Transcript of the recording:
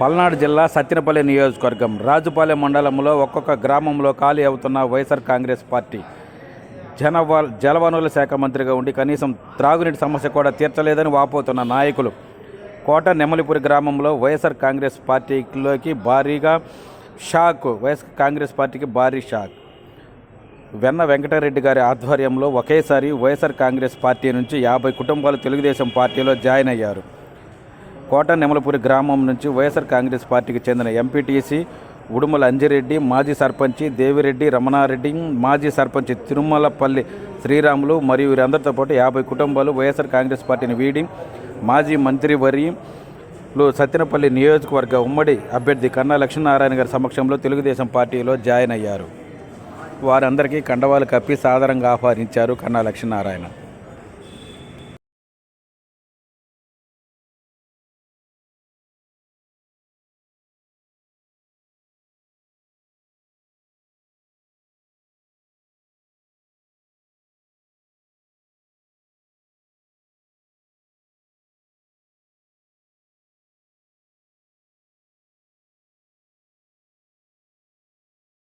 పల్నాడు జిల్లా సత్యనపల్లి నియోజకవర్గం. రాజుపాలెం మండలంలో ఒక్కొక్క గ్రామంలో ఖాళీ అవుతున్న వైఎస్ఆర్ కాంగ్రెస్ పార్టీ. జనవ జలవనరుల శాఖ మంత్రిగా ఉండి కనీసం త్రాగునీటి సమస్య కూడా తీర్చలేదని వాపోతున్న నాయకులు. కోట నెమలిపురి గ్రామంలో వైఎస్ఆర్ కాంగ్రెస్ పార్టీలోకి భారీగా షాక్. వైఎస్ కాంగ్రెస్ పార్టీకి భారీ షాక్. వెన్న వెంకటరెడ్డి గారి ఆధ్వర్యంలో ఒకేసారి వైఎస్ఆర్ కాంగ్రెస్ పార్టీ నుంచి యాభై కుటుంబాలు తెలుగుదేశం పార్టీలో జాయిన్ అయ్యారు. కోట నెమలపూరి గ్రామం నుంచి వైఎస్ఆర్ కాంగ్రెస్ పార్టీకి చెందిన ఎంపీటీసీ ఉడుమల అంజిరెడ్డి మాజీ సర్పంచి దేవిరెడ్డి రమణారెడ్డి మాజీ సర్పంచి తిరుమలపల్లి శ్రీరాములు మరియు వీరందరితో పాటు యాభై కుటుంబాలు వైఎస్ఆర్ కాంగ్రెస్ పార్టీని వీడి మాజీ మంత్రివర్యులు సత్యనపల్లి నియోజకవర్గ ఉమ్మడి అభ్యర్థి కన్నా లక్ష్మీనారాయణ గారి సమక్షంలో తెలుగుదేశం పార్టీలో జాయిన్ అయ్యారు. వారందరికీ కండవాలు కప్పి సాధారణంగా ఆహ్వానించారు కన్నా లక్ష్మీనారాయణ.